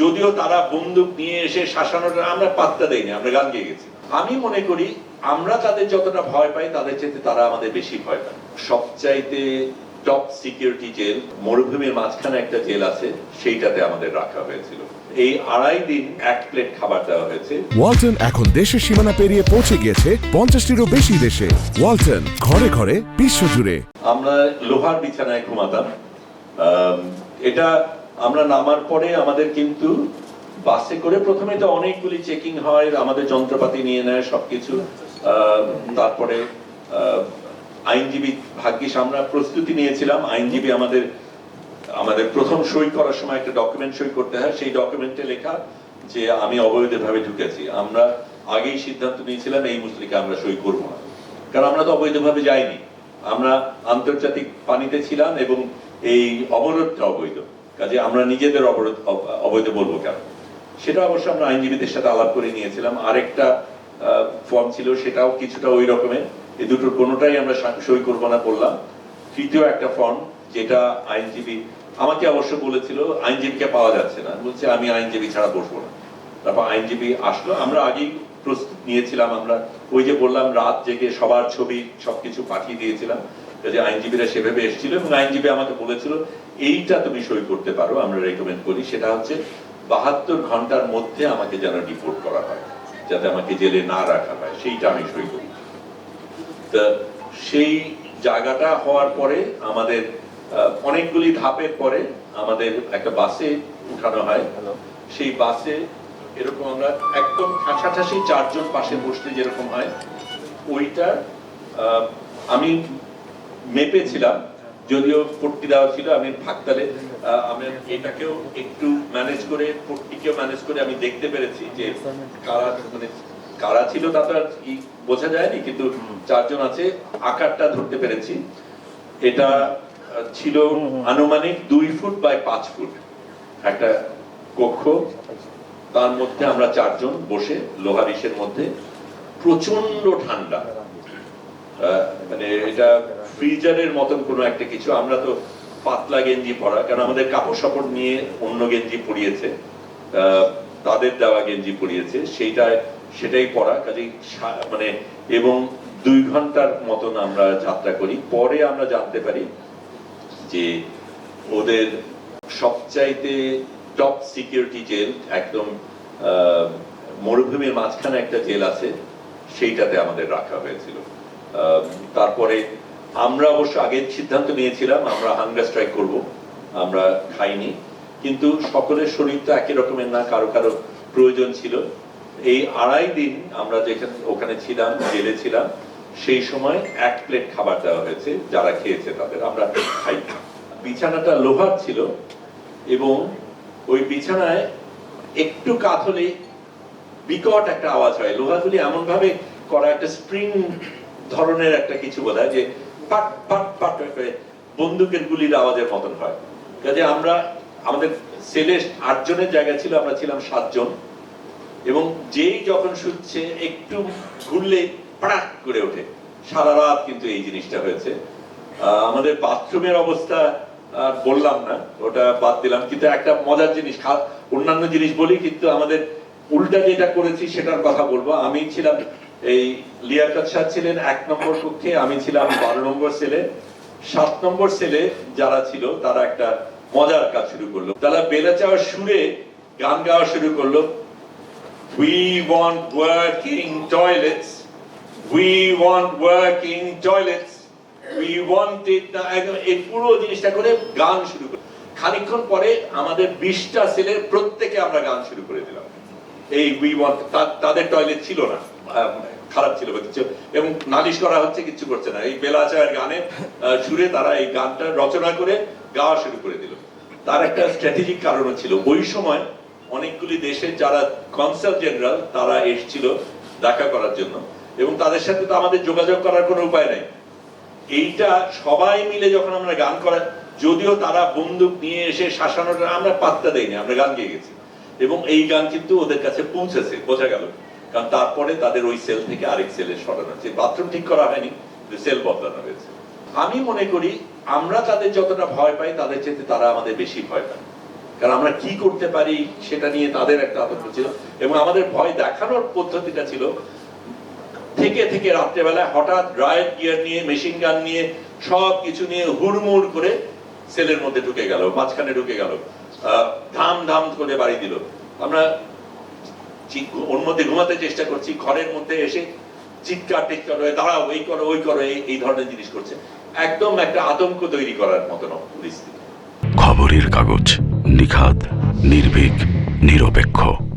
যদিও তারা বন্দুক নিয়ে এসে শাসানোটা আমরা পাত্তা দেইনি আমরা গান গেয়ে গেছি। আমি মনে করি আমরা তাদের যতটা ভয় পাই তাদের চাইতে তারা আমাদের বেশি ভয় পায়। সবচাইতে টপ সিকিউরিটি জেল মরুভূমির মাঝখানে একটা জেল আছে সেইটাতে আমাদের রাখা হয়েছিল। এই আড়াই দিন এক প্লেট খাবার দেওয়া হয়েছে। ওয়ালটন এখন দেশের সীমানা পেরিয়ে পৌঁছে গিয়েছে পঞ্চাশটিরও বেশি দেশে। ওয়ালটন ঘরে ঘরে বিশ্বজুড়ে আমরা লোহার বিছানায় ঘুমাতাম। এটা আমরা নামার পরে আমাদের কিন্তু বাসে করে প্রথমে তো অনেকগুলি চেকিং হয়, আমাদের যন্ত্রপাতি নিয়ে নেয়, সবকিছু। তারপরে আইনজীবী ভাগ্যিস আমরা প্রস্তুতি নিয়েছিলাম। আইনজীবী আমাদের আমাদের প্রথম সই করার সময় একটা ডকুমেন্ট সই করতে হয়। সেই ডকুমেন্টে লেখা যে আমি অবৈধভাবে ঢুকেছি। আমরা আগেই সিদ্ধান্ত নিয়েছিলাম এই মুসলিকে আমরা সই করব না। কারণ আমরা তো অবৈধভাবে যাইনি। আমরা আন্তর্জাতিক পানিতে ছিলাম এবং এই অবরোধটা অবৈধ। কাজে আমরা নিজেদের অবরোধ, অব- অবৈধ বলব কেন? সেটা অবশ্য আমরা আইনজীবীদের সাথে আলাপ করে নিয়েছিলাম। আরেকটা ফর্ম ছিল সেটাও কিছুটা ওই রকমের এই দুটোর কোনোটাই আমরা সই করব না বললাম। তৃতীয় একটা ফর্ম যেটা আইনজীবী আমাকে অবশ্য বলেছিল, আইনজীবীকে পাওয়া যাচ্ছে না। বলছে, আমি আইনজীবী ছাড়া বসবো না। তারপর আইনজীবী আসলো। আমরা আগেই প্রস্তুত নিয়েছিলাম আমরা। ওই যে বললাম রাত জেগে সবার ছবি সবকিছু পাঠিয়ে দিয়েছিলাম যে আইনজীবীরা সেভাবে এসেছিল এবং আইনজীবী আমাকে বলেছিল এইটা তুমি সই করতে পারো আমরা রেকমেন্ড করি। সেটা হচ্ছে বাহাত্তর ঘণ্টার মধ্যে আমাকে যেন রিপোর্ট করা হয় যাতে আমাকে জেলে না রাখা হয়। সেইটা আমি সই করি। তা সেই জায়গাটা হওয়ার পরে আমাদের অনেকগুলি ধাপের পরে আমাদের একটা বাসে উঠানো হয়। সেই বাসে এরকম আমরা একদম ঠাসাঠাসি চারজন পাশে বসতে যেরকম হয় ওইটা আমি মেপেছিলাম যদিও পট্টি দেওয়া ছিল আমি ফাঁকতালে আমি এটাকেও একটু ম্যানেজ করে পট্টিকেও ম্যানেজ করে আমি দেখতে পেরেছি যে কারা মানে কারা ছিল তা তো আর বোঝা যায়নি কিন্তু চারজন আছে আকারটা ধরতে পেরেছি। এটা ছিল আনুমানিক দুই ফুট বাই পাঁচ ফুট একটা কক্ষ। তার মধ্যে আমরা চারজন বসে লোহার ইসের মধ্যে। প্রচণ্ড ঠান্ডা। মানে এটা ফ্রিজারের মতন কোনো একটা কিছু। আমরা তো পাতলা গেঞ্জি পরা, কারণ আমাদের কাপড় সাপড় নিয়ে অন্য গেঞ্জি পরিয়েছে। তাদের দেওয়া গেঞ্জি পরিয়েছে। সেইটা, সেটাই পরা। কাজেই মানে এবং দুই ঘণ্টার মতন আমরা যাত্রা করি। পরে আমরা জানতে পারি যে ওদের সবচাইতে টপ সিকিউরিটি জেল একদম মরুভূমির মাঝখানে একটা জেল আছে, সেইটাতে আমাদের রাখা হয়েছিল। তারপরে আমরা অবশ্য আগে সিদ্ধান্ত নিয়েছিলাম, আমরা হাঙ্গার স্ট্রাইক করব, আমরা খাইনি। কিন্তু সকলের শরীর তো একই রকমের না, কারও কারও প্রয়োজন ছিল। এই আড়াই দিন আমরা যেখানে, ওখানে ছিলাম, জেলে ছিলাম, সেই সময় এক প্লেট খাবার দেওয়া হয়েছে, যারা খেয়েছে তাদের। আমরা খাই। বিছানাটা লোহার ছিল এবং ওই বিছানায় একটু কাত হলে বিকট একটা আওয়াজ হয়। লোহাগুলি এমন ভাবে করা একটা স্প্রিং ধরনের একটা কিছু বোধ যে পাট পাট পাট করে বন্দুকের গুলির আওয়াজের মতন হয়। কাজে আমরা, আমাদের সেলে আটজনের জায়গা ছিল, আমরা ছিলাম সাতজন। এবং যেই যখন শুচ্ছে, একটু ঘুরলে পাড়াক করে ওঠে। সারা রাত কিন্তু এই জিনিসটা হয়েছে। আমাদের বাথরুমের অবস্থা আর বললাম না, ওটা বাদ দিলাম কিন্তু একটা মজার জিনিস অন্যান্য জিনিস বলি, কিন্তু আমাদের উল্টা যেটা করেছি সেটার কথা বলব আমি ছিলাম এই লিয়াকত শাহ ছিলেন এক নম্বর কক্ষে, আমি ছিলাম বারো নম্বর সেলে সাত নম্বর সেলে যারা ছিল, তারা একটা মজার কাজ শুরু করল তারা বেলা চাওয়ার সুরে গান গাওয়া শুরু করল We want working toilets. We want working toilets. একদম এই পুরো জিনিসটা করে গান শুরু করে। খানিকক্ষণ পরে আমাদের বিশটা সেলের প্রত্যেকে আমরা গান শুরু করে দিলাম। এই উই ওয়ান্ট তাদের টয়লেট ছিল না। খারাপ ছিল কিছু এবং নালিশ করা হচ্ছে কিছু করছে না। এই গানে সুরে তারা এই গানটা রচনা করে গাওয়া শুরু করে দিল। তার একটা স্ট্র্যাটেজিক কারণও ছিল। ওই সময় অনেকগুলি দেশের যারা কনসাল জেনারেল তারা এসেছিল দেখা করার জন্য। এবং তাদের সাথে তো আমাদের যোগাযোগ করার কোনো উপায় নেই। এইটা সবাই মিলে যখন আমরা গান করা যদিও তারা বন্দুক নিয়ে এসে শাসানোটা আমরা পাত্তা দেইনি, আমরা গান গেয়ে গেছি। এবং এই গান কিন্তু ওদের কাছে পৌঁছেছে, বোঝা গেল। কারণ তারপরে তাদের ওই সেল থেকে আরেক সেলে সরানো হচ্ছে বাথরুম ঠিক করা হয়নি সেল বদলানো হয়েছে। আমি মনে করি, আমরা তাদের যতটা ভয় পাই, তাদের চাইতে তারা আমাদের বেশি ভয় পায়। কারণ আমরা কি করতে পারি, সেটা নিয়ে তাদের একটা আতঙ্ক ছিল। এবং আমাদের ভয় দেখানোর পদ্ধতিটা ছিল থেকে থেকে রাত্রেবেলায় হঠাৎ রায়ট গিয়ার নিয়ে, মেশিন গান নিয়ে সব কিছু নিয়ে হুড়মুড় করে সেলের মধ্যে ঢুকে গেল, মাঝখানে ঢুকে গেল। ধাম ধাম করে বাড়ি দিল। আমরা ওর মধ্যে ঘুমাতে চেষ্টা করছি, ঘরের মধ্যে এসে চিৎকার টিৎকার হয়ে, দাঁড়াও, এই করো, ওই করো এই- ধরনের জিনিস করছে। একদম একটা আতঙ্ক তৈরি করার মতন পরিস্থিতি। খবরের কাগজ নিখাদ, নির্ভীক, নিরপেক্ষ।